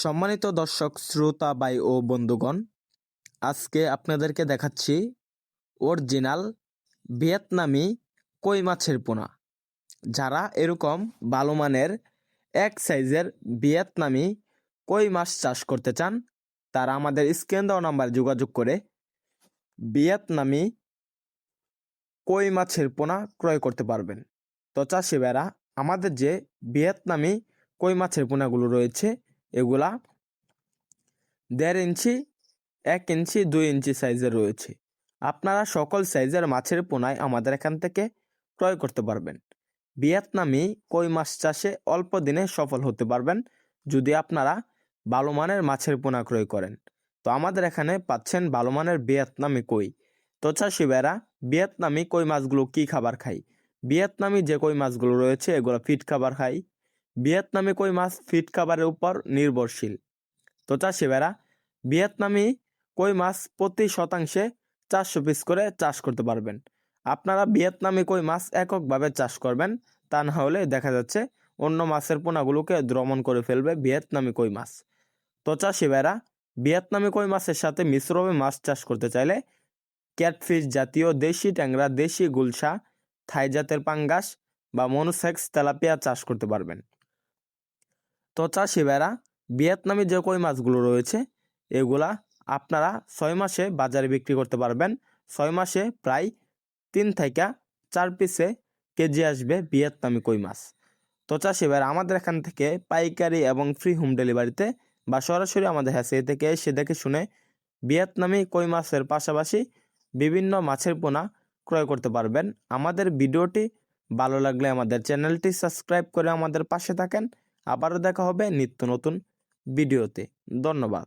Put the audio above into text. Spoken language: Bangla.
সম্মানিত দর্শক, শ্রোতা বাই ও বন্ধুগণ, আজকে আপনাদেরকে দেখাচ্ছি অরিজিনাল ভিয়েতনামি কই মাছের পোনা। যারা এরকম ভালো মানের এক সাইজের ভিয়েতনামি কই মাছ চাষ করতে চান, তারা আমাদের স্ক্রিন দেওয়া নাম্বার যোগাযোগ করে ভিয়েতনামি কই মাছের পোনা ক্রয় করতে পারবেন। তো চাষি ভাইরা, আমাদের যে ভিয়েতনামি কই মাছের পোনাগুলো রয়েছে এগুলা দেড় ইঞ্চি, এক ইঞ্চি, দুই ইঞ্চি সাইজের রয়েছে। আপনারা সকল সাইজের মাছের পোনায় আমাদের এখান থেকে ক্রয় করতে পারবেন। ভিয়েতনামি কই মাছ চাষে অল্প দিনে সফল হতে পারবেন যদি আপনারা ভালো মানের মাছের পোনা ক্রয় করেন। তো আমাদের এখানে পাচ্ছেন ভালো মানের ভিয়েতনামি কই। তো চাষি ভিয়েতনামি কই মাছগুলো কি খাবার খায় ভিয়েতনামি যে কই মাছগুলো রয়েছে এগুলো ফিট খাবার খায় ভিয়েতনামি কই মাছ ফিট খাবারের উপর নির্ভরশীল। তো চাষি ভাইরা, ভিয়েতনামি কই মাছ প্রতি শতাংশে চারশো পিস করে চাষ করতে পারবেন। আপনারা ভিয়েতনামি কই মাছ এককভাবে চাষ করবেন, তা না হলে দেখা যাচ্ছে অন্য মাছের পোনাগুলোকে দ্রমণ করে ফেলবে ভিয়েতনামি কই মাছ। তো চাষি ভাইরা, ভিয়েতনামি কই মাছের সাথে মিশ্রভাবে মাছ চাষ করতে চাইলে ক্যাটফিশ জাতীয় দেশি ট্যাংরা, দেশি গুলশা, থাই জাতের পাঙ্গাস বা মনোসেক্স তেলাপিয়া চাষ করতে পারবেন। তো চাষি ভাইরা ভিয়েতনামি যে কই মাছগুলো রয়েছে, এগুলা আপনারা ছয় মাসে বাজারে বিক্রি করতে পারবেন। ছয় মাসে প্রায় তিন থেকে চার পিসে কেজি আসবে ভিয়েতনামি কই মাছ। তো চাষি আমাদের এখান থেকে পাইকারি এবং ফ্রি হোম ডেলিভারিতে বা সরাসরি আমাদের হ্যাসে থেকে এসে দেখে শুনে ভিয়েতনামি কই মাছের পাশাপাশি বিভিন্ন মাছের পোনা ক্রয় করতে পারবেন। আমাদের ভিডিওটি ভালো লাগলে আমাদের চ্যানেলটি সাবস্ক্রাইব করে আমাদের পাশে থাকেন। আবারও দেখা হবে নিত্য নতুন ভিডিওতে। ধন্যবাদ।